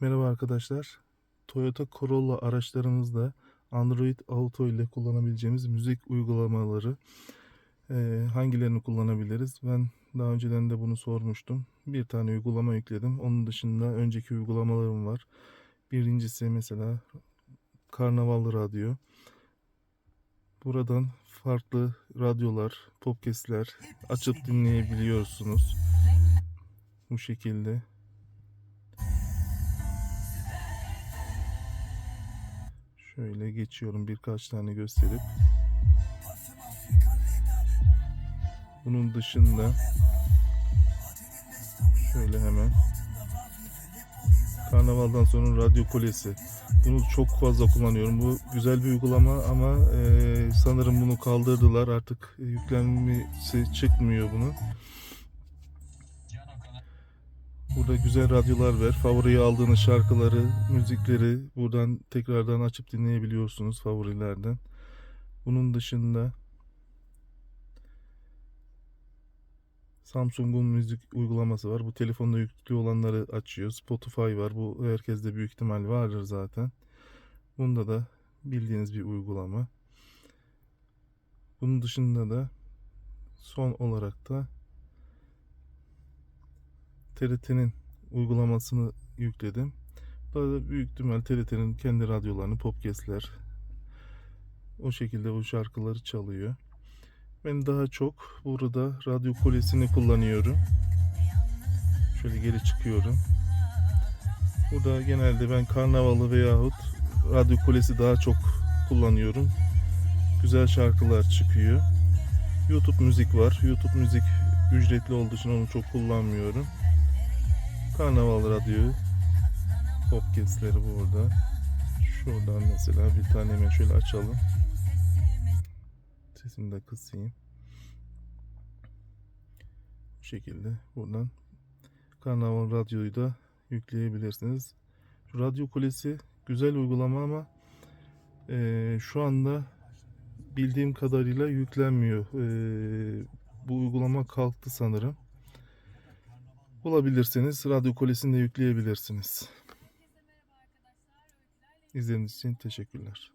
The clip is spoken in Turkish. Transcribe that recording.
Merhaba arkadaşlar. Toyota Corolla araçlarımızda Android Auto ile kullanabileceğimiz müzik uygulamaları eee, hangilerini kullanabiliriz? Ben daha önceden de bunu sormuştum. Bir tane uygulama yükledim. Onun dışında önceki uygulamalarım var. Birincisi mesela Karnaval Radyo. Buradan farklı radyolar, podcastler açıp dinleyebiliyorsunuz. Bu şekilde. Şöyle geçiyorum birkaç tane gösterip. Bunun dışında şöyle hemen Karnavaldan sonra Radyo Kulesi. Bunu çok fazla kullanıyorum. Bu güzel bir uygulama ama eee, sanırım bunu kaldırdılar. Artık yüklenmesi çıkmıyor bunun. Burada güzel radyolar var. Favoriye aldığınız şarkıları, müzikleri buradan tekrardan açıp dinleyebiliyorsunuz favorilerden. Bunun dışında Samsung'un müzik uygulaması var. Bu telefonda yüklü olanları açıyor. Spotify var. Bu herkeste büyük ihtimal vardır zaten. Bunda da bildiğiniz bir uygulama. Bunun dışında da son olarak da TRT'nin uygulamasını yükledim. Burada da büyük ihtimal TRT'nin kendi radyolarını, podcastler o şekilde bu şarkıları çalıyor. Ben daha çok burada radyo kulesini kullanıyorum. Şöyle geri çıkıyorum. Burada genelde ben karnavalı veyahut radyo kulesi daha çok kullanıyorum. Güzel şarkılar çıkıyor. YouTube müzik var. YouTube müzik ücretli olduğu için onu çok kullanmıyorum. Karnaval Radyo podcastleri burada. Şuradan mesela bir tane şöyle açalım. Sesini de kısayım. Bu şekilde buradan Karnaval Radyo'yu da yükleyebilirsiniz. Radyo Kulesi güzel uygulama ama eee, şu anda bildiğim kadarıyla yüklenmiyor. Eee, bu uygulama kalktı sanırım. Bulabilirsiniz. Radyo Kulesi'ni de yükleyebilirsiniz. İzlediğiniz için teşekkürler.